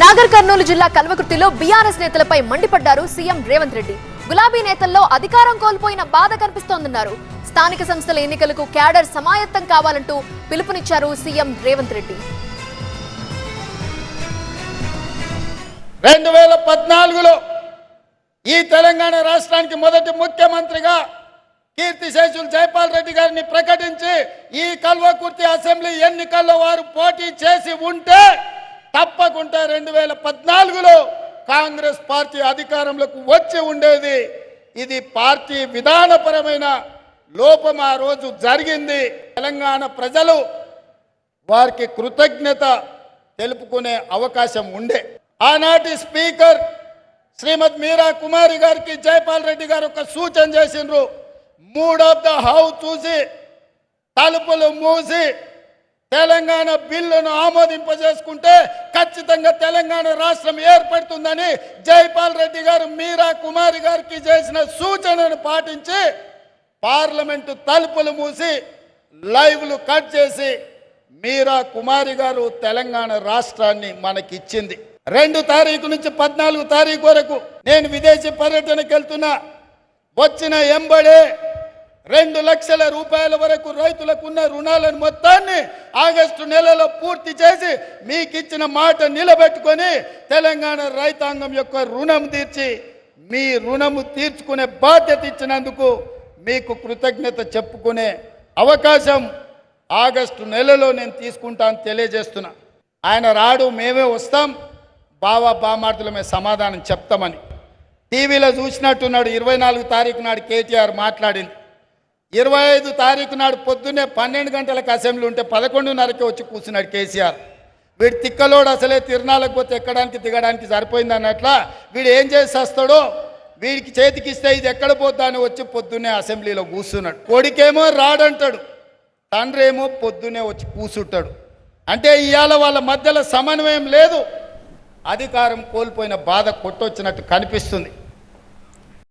నాగర్ కర్నూలు జిల్లా కల్వకుర్తిలో బీఆర్ఎస్ నేతలపై మండిపడ్డారు సీఎం రేవంత్ రెడ్డి. గులాబీ నేతల్లో అధికారం కోల్పోయిన బాధ కనిపిస్తోందన్నారు. స్థానిక సంస్థల ఎన్నికలకు క్యాడర్ సమాయత్తం కావాలంటూ పిలుపునిచ్చారు సీఎం రేవంత్ రెడ్డి. రెండు వేల పద్నాలుగులో ఈ తెలంగాణ రాష్ట్రానికి మొదటి ముఖ్యమంత్రిగా కీర్తిశేషులు జైపాల్ రెడ్డి గారిని ప్రకటించి ఈ కల్వకుర్తి అసెంబ్లీ ఎన్నికల్లో వారు పోటీ చేసి ఉంటే తప్పకుండా రెండు వేల పద్నాలుగులో కాంగ్రెస్ పార్టీ అధికారంలోకి వచ్చి ఉండేది. ఇది పార్టీ విధానపరమైన లోపం ఆ రోజు జరిగింది. తెలంగాణ ప్రజలు వారికి కృతజ్ఞత తెలుపుకునే అవకాశం ఉండే. ఆనాటి స్పీకర్ శ్రీమద్ మీరా కుమారి గారికి జైపాల్ రెడ్డి గారు ఒక సూచన చేసిండ్రు. మూడ్ ఆఫ్ ద హౌస్ చూసి తలుపులు మూసి తెలంగాణ బిల్లును ఆమోదింపజేసుకుంటే ఖచ్చితంగా తెలంగాణ రాష్ట్రం ఏర్పడుతుందని జైపాల్ రెడ్డి గారు మీరా కుమారి గారికి చేసిన సూచనను పాటించి పార్లమెంటు తలుపులు మూసి లైవ్లు కట్ చేసి మీరా కుమారి గారు తెలంగాణ రాష్ట్రాన్ని మనకిచ్చింది. రెండు తారీఖు నుంచి పద్నాలుగు తారీఖు వరకు నేను విదేశీ పర్యటనకు వెళ్తున్నా వచ్చిన ఎంబడే రెండు లక్షల రూపాయల వరకు రైతులకు ఉన్న రుణాలను మొత్తాన్ని ఆగస్టు నెలలో పూర్తి చేసి మీకు ఇచ్చిన మాట నిలబెట్టుకొని తెలంగాణ రైతాంగం యొక్క రుణం తీర్చి మీ రుణము తీర్చుకునే బాధ్యత ఇచ్చినందుకు మీకు కృతజ్ఞత చెప్పుకునే అవకాశం ఆగస్టు నెలలో నేను తీసుకుంటాను తెలియజేస్తున్నా. ఆయన రాడు మేమే వస్తాం. బావా బామార్దులమే సమాధానం చెప్తామని. టీవీలో చూసినట్టున్నాడు ఇరవై నాలుగు తారీఖు నాడు కేటీఆర్ మాట్లాడింది. ఇరవై ఐదు తారీఖు నాడు పొద్దున్నే పన్నెండు గంటలకు అసెంబ్లీ ఉంటే పదకొండున్నరకే వచ్చి కూర్చున్నాడు కేసీఆర్. వీడు తిక్కలోడు అసలే తిరణాలకు పోతే ఎక్కడానికి దిగడానికి సరిపోయింది అన్నట్ల వీడు ఏం చేసి వస్తాడో వీడికి చేతికిస్తే ఇది ఎక్కడ పోద్దా అని వచ్చి పొద్దున్నే అసెంబ్లీలో కూర్చున్నాడు. కొడుకేమో రాడంటాడు తండ్రి ఏమో పొద్దున్నే వచ్చి కూర్చుంటాడు. అంటే ఇవాళ వాళ్ళ మధ్యలో సమన్వయం లేదు. అధికారం కోల్పోయిన బాధ కొట్టొచ్చినట్టు కనిపిస్తుంది.